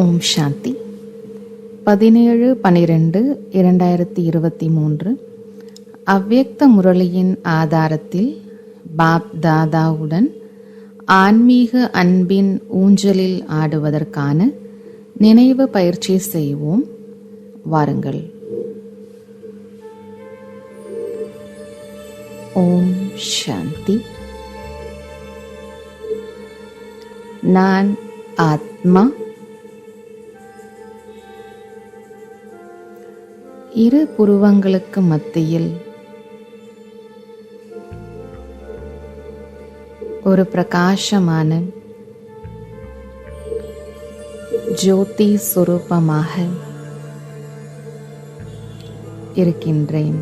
ஓம் சாந்தி. பதினேழு பனிரெண்டு இரண்டாயிரத்தி இருபத்தி மூன்று. அவ்யக்த முரளியின் ஆதாரத்தில் பாப் தாதாவுடன் ஆன்மீக அன்பின் ஊஞ்சலில் ஆடுவதற்கான நினைவு பயிற்சி செய்வோம். வாருங்கள். ஓம் சாந்தி. நான் ஆத்மா இரு புருவங்களுக்கு மத்தியில் ஒரு பிரகாசமான ஜோதி சுரூபமாக இருக்கின்றேன்.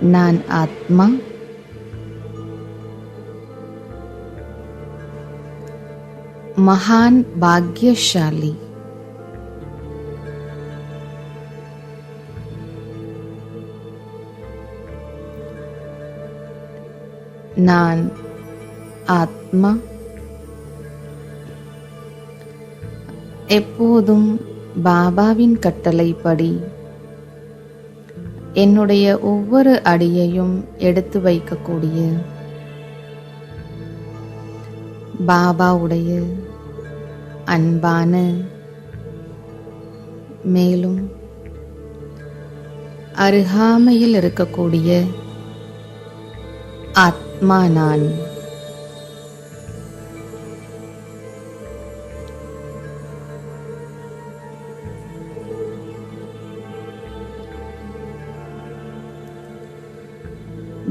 நான் ஆத்மா மகான் பாக்யசாலி. நான் ஆத்மா. எப்போதும் பாபாவின் கட்டளைப்படி என்னுடைய ஒவ்வொரு அடியையும் எடுத்து வைக்கக்கூடிய பாபாவுடைய அன்பான மேலும் அருகாமையில் இருக்கக்கூடிய ஆத்மா நான்.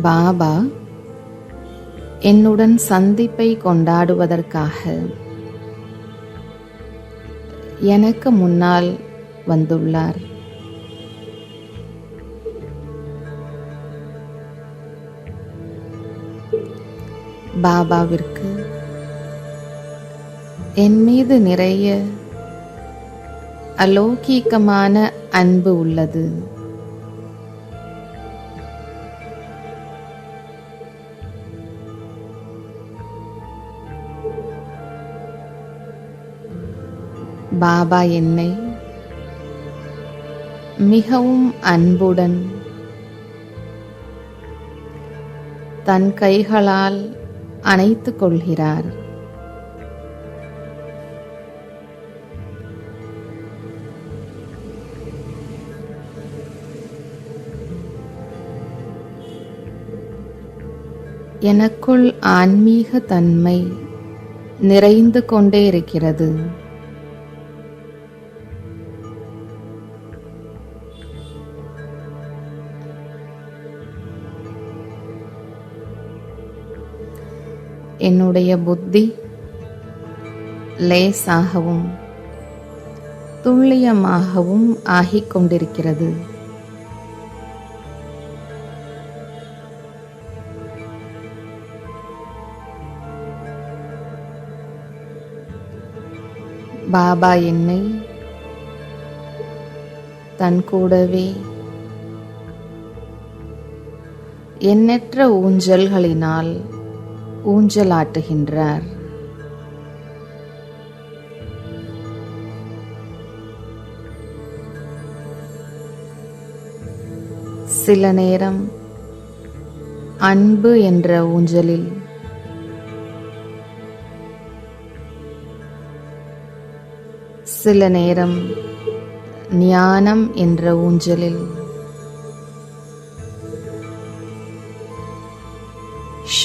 பாபா என்னுடன் சந்திப்பை கொண்டாடுவதற்காக எனக்கு முன்னால் வந்துள்ளார். பாபாவிற்கு என் மீது நிறைய அலௌகீகமான அன்பு உள்ளது. பாபா என்னை. மிகவும் அன்புடன் தன் கைகளால் அணைத்துக் கொள்கிறார். எனக்குள் ஆன்மீக தன்மை நிறைந்து கொண்டே இருக்கிறது. என்னுடைய புத்தி லேசாகவும் துல்லியமாகவும் ஆகிக் கொண்டிருக்கிறது. பாபா என்னை தன் கூடவே எண்ணற்ற ஊஞ்சல்களினால் ஊஞ்சலாட்டுகின்றார். சில நேரம் அன்பு என்ற ஊஞ்சலில் சில நேரம் ஞானம் என்ற ஊஞ்சலில்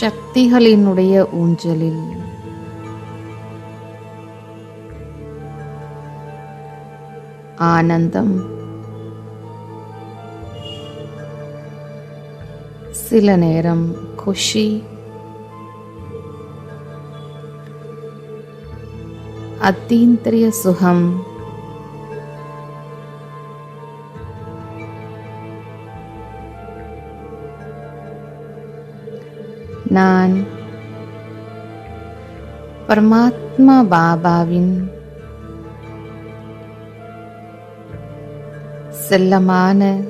சக்திகளினுடைய ஊஞ்சலில். ஆனந்தம். சில நேரம் குஷி. அத்தீந்திரிய சுகம். நான் பரமாத்மா பாபாவின் செல்லமான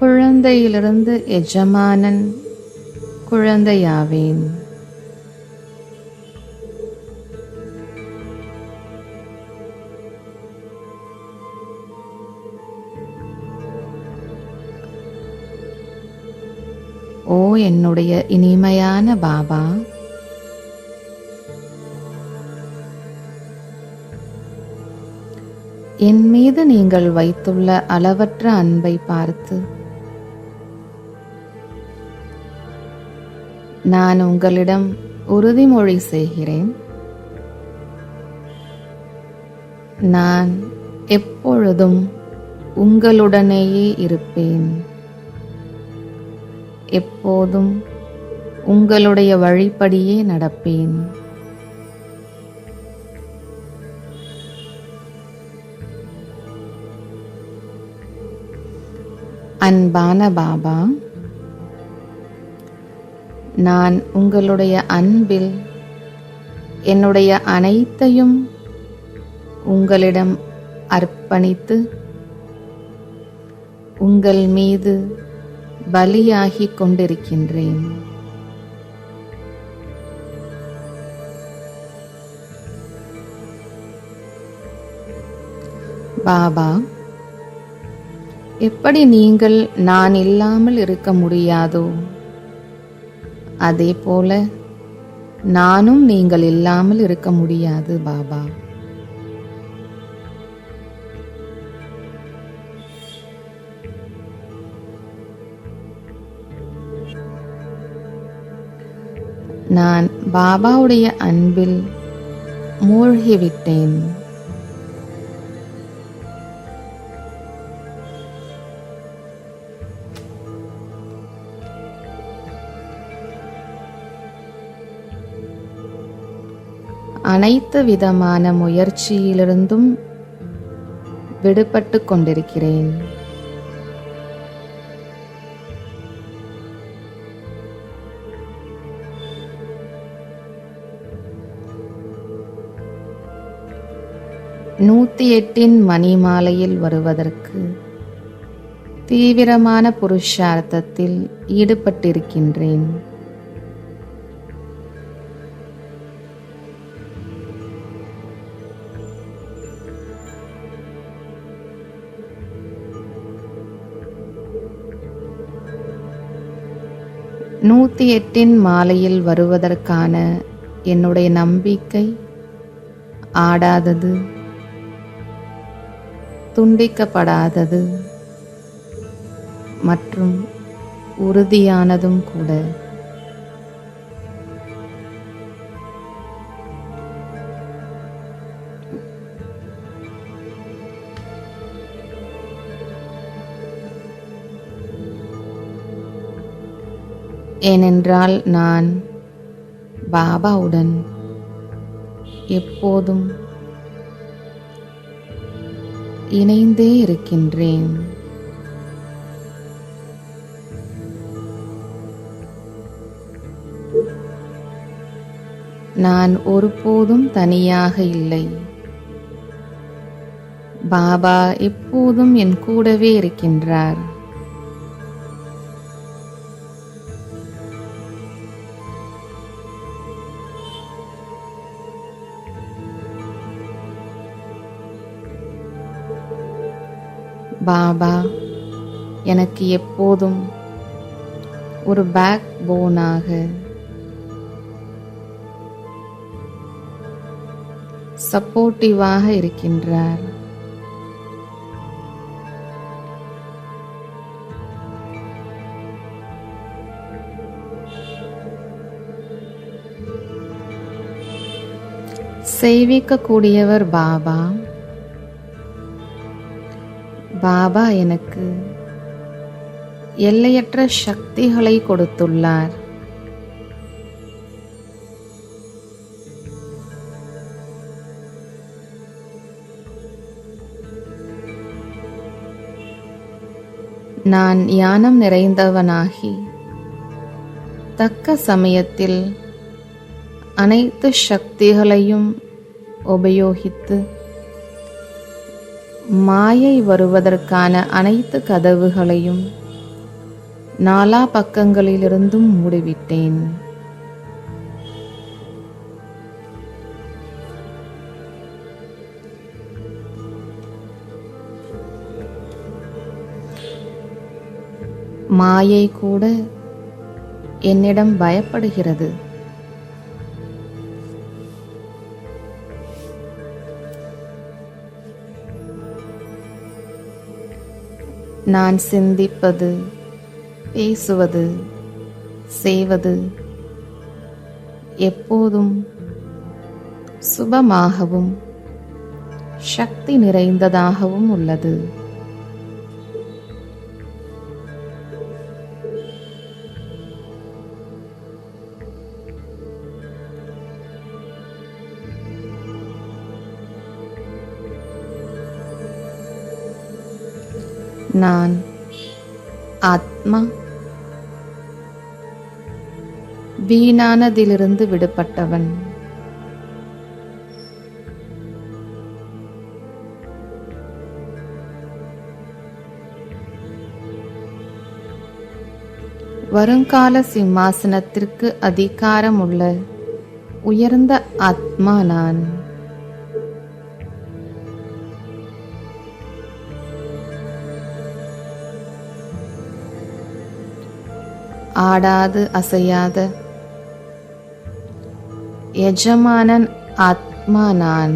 குழந்தையிலிருந்து எஜமானன் குழந்தையாவேன். ஓ என்னுடைய இனிமையான பாபா. என் மீது நீங்கள் வைத்துள்ள அளவற்ற அன்பை பார்த்து நான் உங்களிடம் உறுதிமொழி செய்கிறேன். நான் எப்பொழுதும் உங்களுடனேயே இருப்பேன். எப்போதும் உங்களுடைய வழிப்படியே நடப்பேன். அன்பான பாபா நான் உங்களுடைய அன்பில் என்னுடைய அனைத்தையும் உங்களிடம் அர்ப்பணித்து உங்கள் மீது பலியாகிக் கொண்டிருக்கின்றேன் பாபா எப்படி நீங்கள் நான் இல்லாமல் இருக்க முடியாதோ அதே போல நானும் நீங்கள் இல்லாமல் இருக்க முடியாது பாபா. நான் பாபாவுடைய அன்பில் மூழ்கிவிட்டேன். அனைத்து விதமான முயற்சியிலிருந்தும் விடுபட்டு கொண்டிருக்கிறேன். நூத்தி எட்டின் மணி மாலையில் வருவதற்கு தீவிரமான புருஷார்த்தத்தில் ஈடுபட்டிருக்கின்றேன். நூத்தி எட்டின் மாலையில் வருவதற்கான என்னுடைய நம்பிக்கை ஆடாதது. துண்டிக்கப்படாதது மற்றும் உறுதியானதும் கூட. ஏனென்றால் நான் பாபாவுடன் எப்போதும் இணைந்தே இருக்கின்றேன். நான் ஒருபோதும் தனியாக இல்லை. பாபா எப்போதும் என் கூடவே இருக்கின்றார். பாபா எனக்கு எப்போதும் ஒரு பேக் போனாக. சப்போர்ட்டிவாக இருக்கின்றார். செய்விக்கக்கூடியவர் பாபா. பாபா எனக்கு எல்லையற்ற சக்திகளை கொடுத்துள்ளார். நான் ஞானம் நிறைந்தவனாகி தக்க சமயத்தில் அனைத்து சக்திகளையும் உபயோகித்து மாயை வருவதற்கான அனைத்து கதவுகளையும் நாலா பக்கங்களிலிருந்தும் மூடிவிட்டேன். மாயை கூட என்னிடம் பயப்படுகிறது. நான் சிந்திப்பது பேசுவது செய்வது எப்போதும் சுபமாகவும் சக்தி நிறைந்ததாகவும் உள்ளது. நான் ஆத்மா. வீணானதிலிருந்து விடுபட்டவன். வருங்கால சிம்மாசனத்திற்கு அதிகாரம் உள்ள உயர்ந்த ஆத்மா நான். ஆடாது அசையாத. எஜமானன் ஆத்மா நான்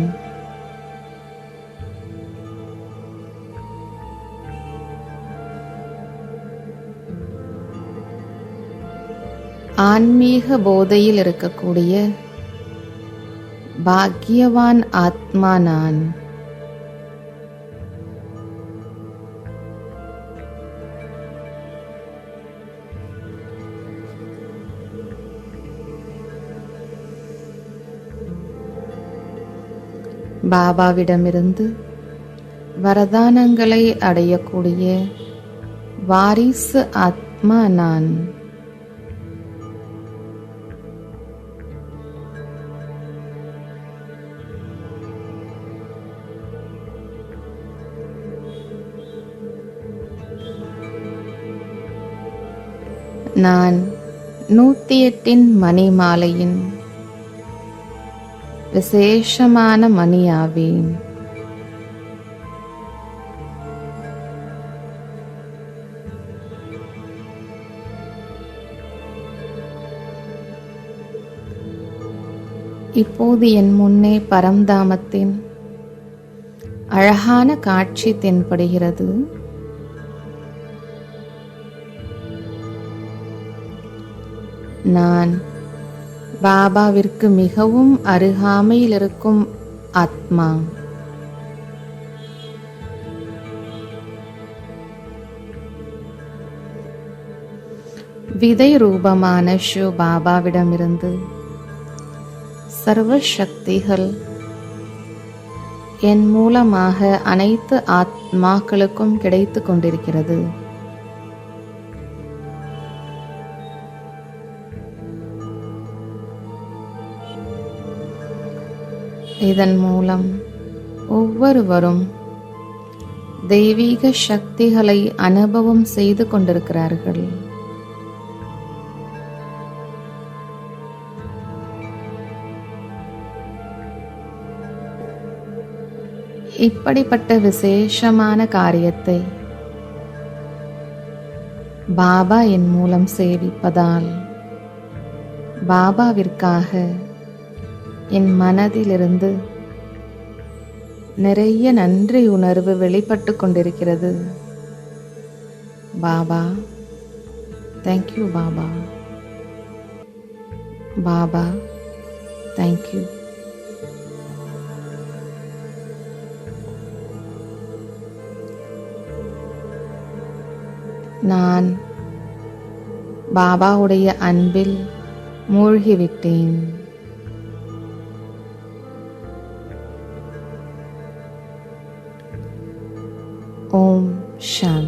ஆன்மீக போதையில் இருக்கக்கூடிய பாக்கியவான் ஆத்மா நான் பாபாவிடமிருந்து வரதானங்களை அடையக்கூடிய வாரிசு ஆத்மா நான். நான் நூத்தி எட்டின் மணி மாலையின் விசேஷமான மணியாவேன். இப்போது என் முன்னே பரம்தாமத்தின் அழகான காட்சி தென்படுகிறது. நான் பாபாவிற்கு மிகவும் அருகாமையில் இருக்கும் ஆத்மா. விதை ரூபமான ஷு பாபாவிடமிருந்து சர்வ சக்திகள் என் மூலமாக அனைத்து ஆத்மாக்களுக்கும் கிடைத்து கொண்டிருக்கிறது. இதன் மூலம் ஒவ்வொருவரும் தெய்வீக சக்திகளை அனுபவம் செய்து கொண்டிருக்கிறார்கள். இப்படிப்பட்ட விசேஷமான காரியத்தை பாபா என் மூலம் சேவிப்பதால் பாபாவிற்காக என் மனதிலிருந்து நிறைய நன்றி உணர்வு வெளிப்பட்டு கொண்டிருக்கிறது. Baba thank you Baba. Baba thank you நான் பாபாவுடைய அன்பில் மூழ்கிவிட்டேன். ஓம் சாந்தி